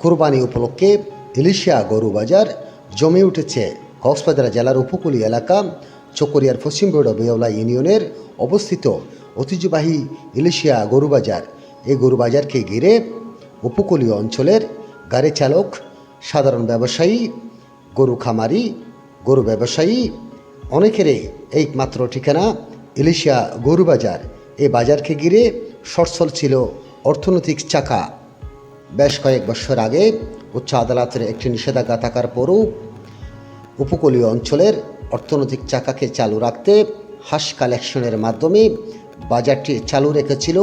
কোরবানি উপলক্ষে ইলিশিয়া গরু বাজার জমে উঠেছে। কক্সবাজার জেলার উপকূলীয় এলাকা, চকরিয়ার পশ্চিম পশ্চিমবঙ্গ বেওলা ইউনিয়নের অবস্থিত ঐতিহ্যবাহী ইলিশিয়া গরু বাজার। এই গরু বাজারকে ঘিরে উপকূলীয় অঞ্চলের গাড়ি চালক, সাধারণ ব্যবসায়ী, গরু খামারি, গরু ব্যবসায়ী, অনেকেরই একমাত্র ঠিকানা ইলিশিয়া গরু বাজার। এই বাজারকে ঘিরে সচ্ছল ছিল অর্থনৈতিক চাকা। বেশ কয়েক বছর আগে উচ্চ আদালতের একটি নিষেধাজ্ঞা থাকার পরও উপকূলীয় অঞ্চলের অর্থনৈতিক চাকাকে চালু রাখতে হাস কালেকশনের মাধ্যমে বাজারটি চালু রেখেছিল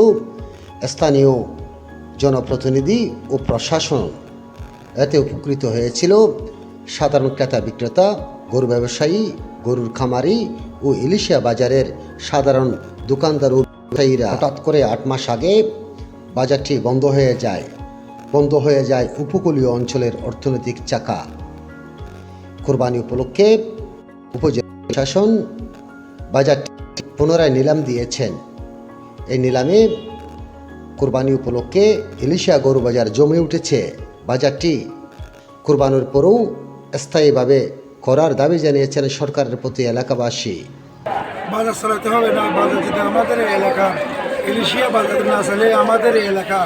স্থানীয় জনপ্রতিনিধি ও প্রশাসন। এতে উপকৃত হয়েছিল সাধারণ ক্রেতা বিক্রেতা, গরু ব্যবসায়ী, গরুর খামারি ও ইলিশিয়া বাজারের সাধারণ দোকানদার ও ব্যবসায়ীরা। হঠাৎ করে আট মাস আগে বাজারটি বন্ধ হয়ে যায়। বন্ধ হয়ে যায় উপকূলীয় অঞ্চলের অর্থনৈতিক চাকা। কোরবানি উপলক্ষে উপজেলা প্রশাসন বাজারটি পুনরায় নিলাম দিয়েছেন। এই নিলামে কোরবানি উপলক্ষে ইলিশিয়া গরু বাজার জমে উঠেছে। বাজারটি কোরবানির পরেও স্থায়ীভাবে করার দাবি জানিয়েছেন সরকারের প্রতি এলাকাবাসী। বাজার চালাতে হবে না, বাজার যদি আমাদের এলাকা। ইলিশিয়া বাজার না চলে আমাদের এলাকা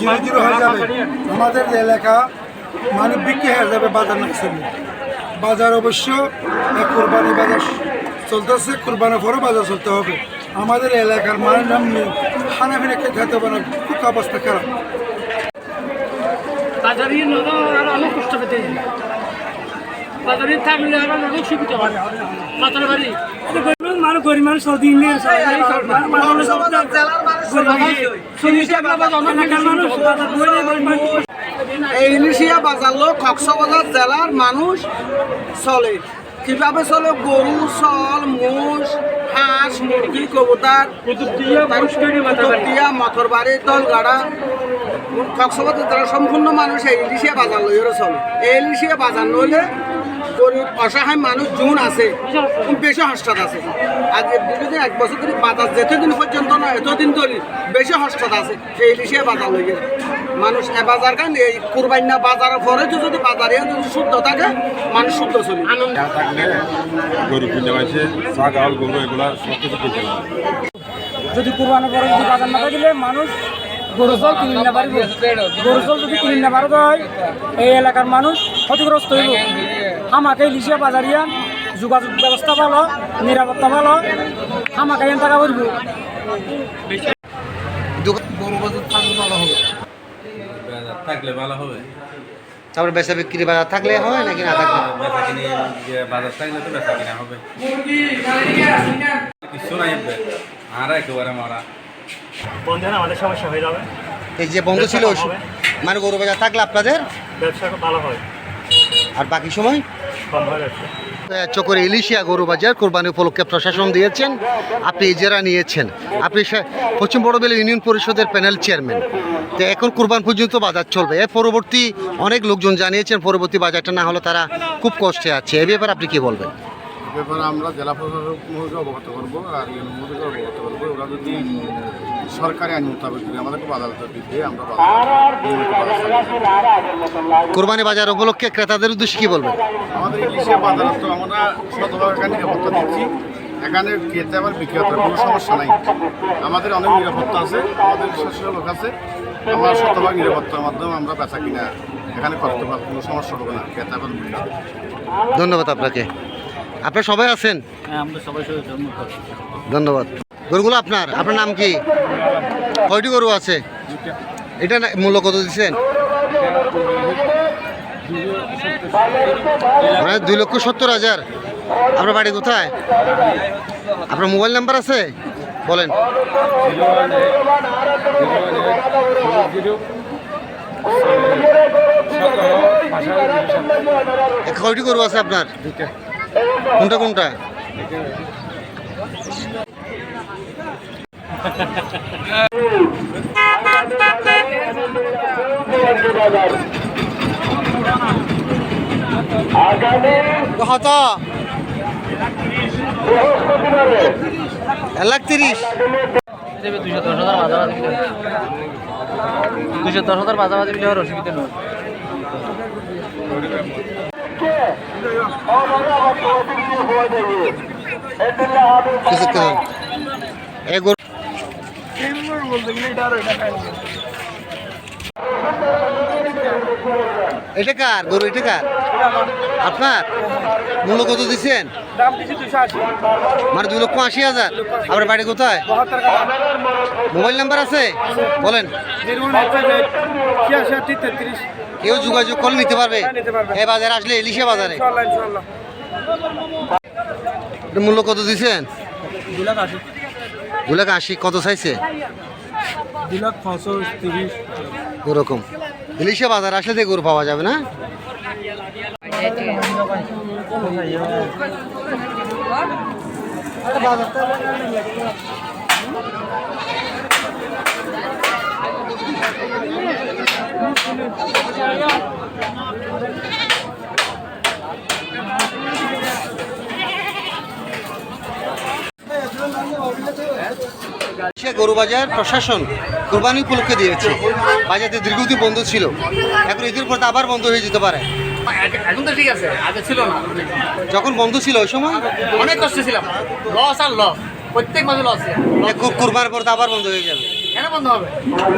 জিরো জিরো হয়ে যাবে। আমাদের এলাকা মানে বিক্রি হয়ে যাবে বাজার না চলে। বাজার অবশ্য কোরবানি বাজার চলতেছে কোরবানির পরও বাজার চলতে হবে। আমাদের এলাকার মানে নাম নেই খানা ফিরে খেতে হবে না খুব অবস্থা খারাপ। বাজারে আর কষ্ট পেতে। জেলার মানুষ চলে। কীভাবে চলে? গরু চল মোষ, হাঁস, মুরগি, কবুতার মটর বাড়ি দল গাড়া কক্সবাজার জেলার সম্পূর্ণ মানুষ এই ইলিশিয়া বাজার লইরে চলে। এই ইলিশিয়া বাজার নইলে গরিব অসহায় মানুষ জুন আছে বেশি হস্তাদ আছে। আজ দীর্ঘদিন এক বছর ধরে বাজার যেতদিন পর্যন্ত না এতদিন ধরে বেশি হস্তাদ আছে সেই ইলিশিয়া বাজার লইয়ে মানুষ এ বাজার কারণ এই কুরবাইনা বাজারের পরে তো যদি বাজারে যদি শুদ্ধ থাকে মানুষ শুদ্ধ চলে। থাকলে ছাগল গরু এগুলা সব কিছু যদি কুরবানি পরে যদি বাজার না দিলে মানুষ গরু জল কিনে না পারবে। গরু জল যদি কিনে না পারবে হয় এই এলাকার মানুষ ক্ষতিগ্রস্ত হইব। আমাকে লিশিয়া বাজারিয়া যোগাযোগ ব্যবস্থা ভালো নিরাপত্তা ভালো আমাকে এন টাকা করব থাকলে ভালো হবে। তারপরে বেচা বিক্রি বাজার থাকলে হয় নাকি না থাকলে? বাজার থাকলে তো বেচা কিনা হবে। কিছু নাই আর একেবারে মারা। আমাদের সমস্যা হয়ে যাবে। এই যে বন্ধ ছিল মানে গরু বাজার থাকলে আপনাদের? ব্যবসা ভালো হয় আর বাকি সময়? কম হয় চকরে ইলিশিয়া গরু বাজার কোরবানি উপলক্ষে প্রশাসন দিয়েছেন আপনি ইজারা নিয়েছেন। আপনি পশ্চিম বড়বেলা ইউনিয়ন পরিষদের প্যানেল চেয়ারম্যান। তো এখন কোরবান পর্যন্ত বাজার চলবে। এর পরবর্তী অনেক লোকজন জানিয়েছেন পরবর্তী বাজারটা না হলে তারা খুব কষ্টে আছে। এ ব্যাপারে আপনি কি বলবেন? ব্যাপারে আমরা জেলা প্রশাসক মহোদয় অবগত করব আর অবগত করব। ওরা যদি সরকারি আইন মোতাবেক যদি আমাদেরকে আদালতের দিকে আমরা। কোরবানি বাজার উপলক্ষে ক্রেতাদের উদ্দেশ্যে কি বলবেন? আমাদের ইলিশে বাজার তো আমরা শতভাগ এখানে নিরাপত্তা দিচ্ছি। এখানে ক্রেতা আবার বিক্রেতার কোনো সমস্যা নাই। আমাদের অনেক নিরাপত্তা আছে আমাদের বিশ্বস্ত লোক আছে। আমরা শতভাগ নিরাপত্তার মাধ্যমে আমরা বেচা কিনা এখানে করতে পারব কোনো সমস্যা হবে না। ক্রেতা এবং বিক্রেতা। ধন্যবাদ আপনাকে। আপনারা সবাই আছেন? হ্যাঁ আমরা সবাই ধন্যবাদ। গরুগুলো আপনার আপনার নাম কি? কয়টি গরু আছে? এটা মূল্য কত দিচ্ছেন? মানে দুই লক্ষ সত্তর হাজার। আপনার বাড়ি কোথায়? আপনার মোবাইল নাম্বার আছে? বলেন। কয়টি গরু আছে আপনার? কোনটা কোনটা? কত? এক লাখ তিরিশ। দুইশো দশ হাজার বাজার দুশো দশ হাজার মাঝামাঝি হওয়ার অসুবিধা এ গরু এটা কার? গরু এটা কার? আপনার? মূল্য কত দিচ্ছেন? মানে দুই লক্ষ আশি হাজার। আপনার বাড়ি কোথায়? মোবাইল নাম্বার আছে? বলেন। কেউ যোগাযোগ করলে নিতে পারবে। এ বাজারে আসলে ইলিশা বাজারে। মূল্য কত দিচ্ছেন? দু লাখ আশি। কত চাইছে? দু লাখ পাঁচশো বাজার আসলে তো গরু পাওয়া যাবে না? সে গরু বাজার প্রশাসন কোরবানি উপলক্ষে দিয়েছে। বাজারতে দীর্ঘদিন বন্ধ ছিল। এখন ঈদের পর তো আবার বন্ধ হয়ে যেতে পারে। এখন তো ঠিক আছে আগে ছিল না। যখন বন্ধ ছিল ওই সময়? অনেক কষ্ট ছিলাম। লস আর লস প্রত্যেক মাসে লস খুব কোরবানির পর তো আবার বন্ধ হয়ে যাবে। কেন বন্ধ হবে?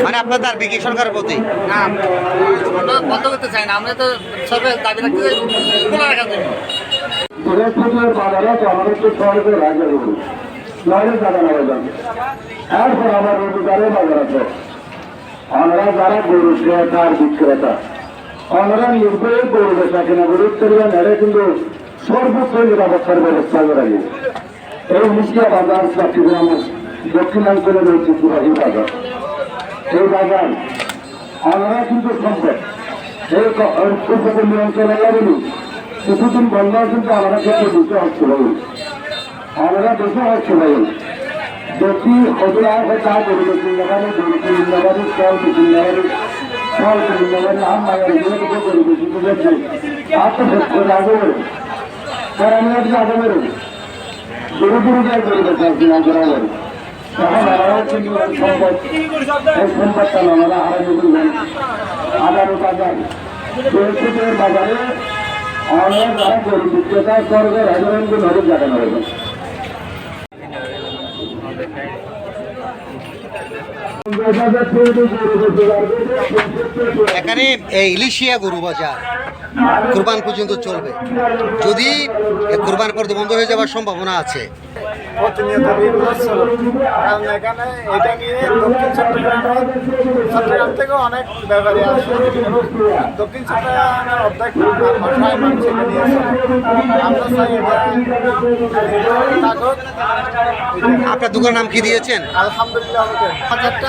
মানে আপনার তার বিকি সরকারের প্রতি? না আমরা বন্ধ করতে চাই না। আমরা তো সরকার দাবি রাখতে চাই খোলা রাখার জন্য। বৃহস্পতিবার বাজারে আমাদেরকে সহজে রাজা দেবো নয় টাকা নেওয়া যাবে এরপর আমার রোজগারের বাজার আছে ওনারা যারা গরু ক্রেতা আর বিক্রেতা। ওনারা নির্ভয়ে গরু বেচা কিনা গরু করবেন এরা কিন্তু সর্বোচ্চ নিরাপত্তার ব্যবস্থা করে গেছে এই মুখিয়া বাজার চট্টগ্রাম দক্ষিণাঞ্চলে রয়েছে পুরাহি বাজার। এই বাজার ওনারা কিন্তু সম্পদ। এই পূর্বপল্লী অঞ্চলে যাবেনি কিছুদিন বন্ধ কিন্তু আমরা ক্ষেত্রে দুটো হচ্ছে আমরা দেখি হজুর আছে তা গরু বেশিন লাগানি গরু কিনিন লাগানি ফল বেশিন লাগানি ফল কিনিন লাগানি আম লাগানি এগুলো কিছু গরু বেশি বুঝেছি আর তো শেষ করে আগে বেরো তারা আমি আজকে আগে বেরো গরু গরু যায় গরু বেশি আসছি না করা যাবে এখন আমরা কিন্তু সম্পদ। এই সম্পদটা আমরা হারাই করবেন আগামী বাজার বাজারে অনেক যারা গরু বিক্রেতা করবে রাজনৈতিক নজর দেখানো হবে এখানে এই ইলিশিয়া গরু বাজার কোরবান পর্যন্ত চলবে। যদি কোরবান পর্যন্ত বন্ধ হয়ে যাওয়ার সম্ভাবনা আছে। এখানে এটা নিয়ে দক্ষিণ চট্টগ্রাম অনেক ব্যাপারী আসে দক্ষিণ চট্টগ্রামের অর্ধেক ভাষায় মানুষ এটা আমরা চাই এটা আপনার দোকানের নাম কি দিয়েছেন? আলহামদুলিল্লাহ হাজারটা